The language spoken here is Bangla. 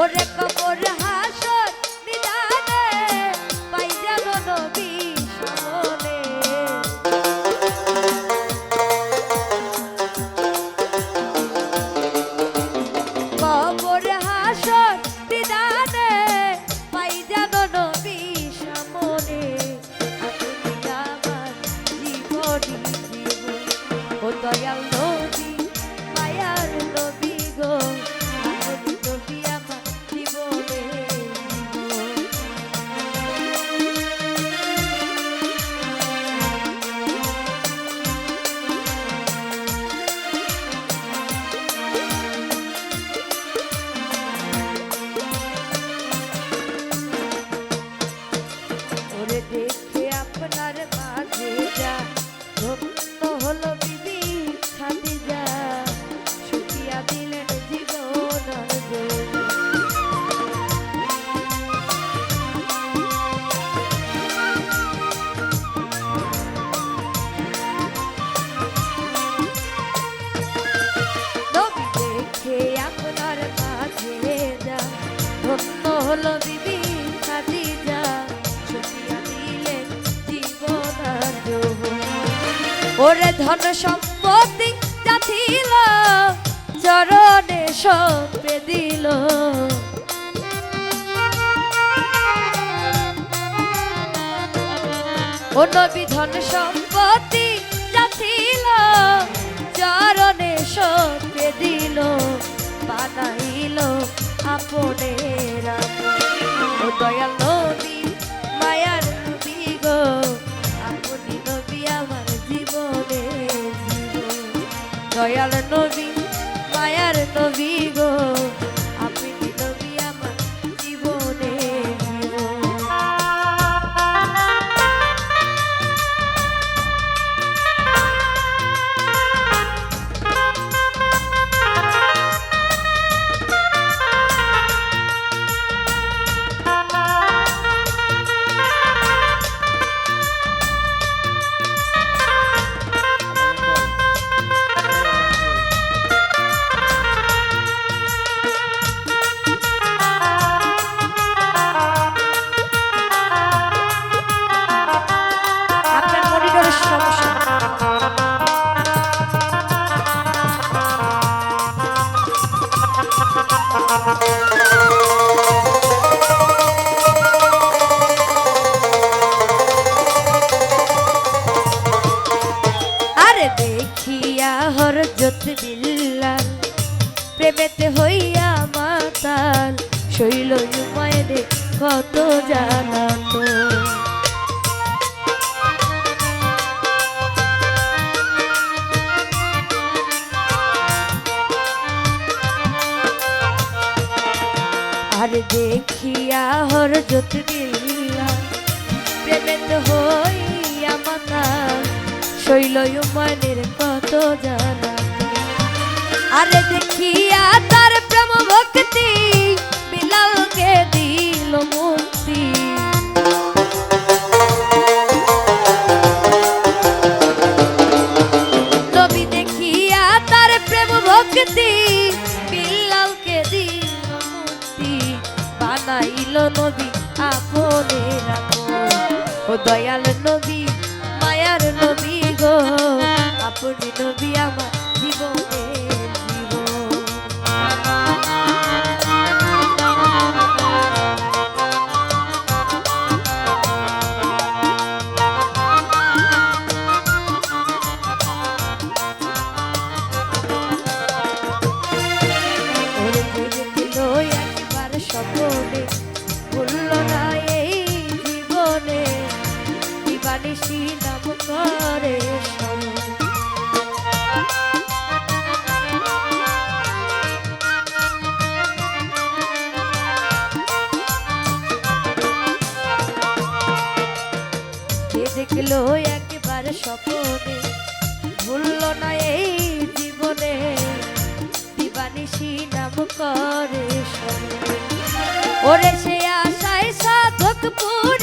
ওরে কবর হাসর নিদানে পাই যাব নবী সমনে। কবর হাসর নিদানে পাই যাব নবী সমনে। আমার জীবনী জীবন, ও দয়াল ওরে ধন সম্পত্তি যা ছিল, চরণে সঁপে দিল ও নবী, ধন সম্পত্তি যা ছিল, চরণে সঁপে দিল, বানাইল আপনের আপন। ও দয়াল দয়াল নবী মায়ার নবী গো। দেখিয়া হরজত বিল্লা প্রেমেতে হইয়া মাতাল শৈল মায়ের কত জানাতো। দেখিয়া হর যত গিলা প্রেমেত হইয়া মাতা শৈল মনের কত জানা। আরে দেখিয়া তার প্রেম ভক্তি বিলালকে দিল মুক্তি। নবী দেখিয়া তার প্রেম ভক্তি বানাইল নবী আপনে ও দয়াল নবী মায়ার নবী গো আপনি নবী স্বপ্নে ভুলল না এই জীবনে দিবানিসি নাম করে দেখল একবার স্বপ্নে ওরে সে আশায় সাধক পুরি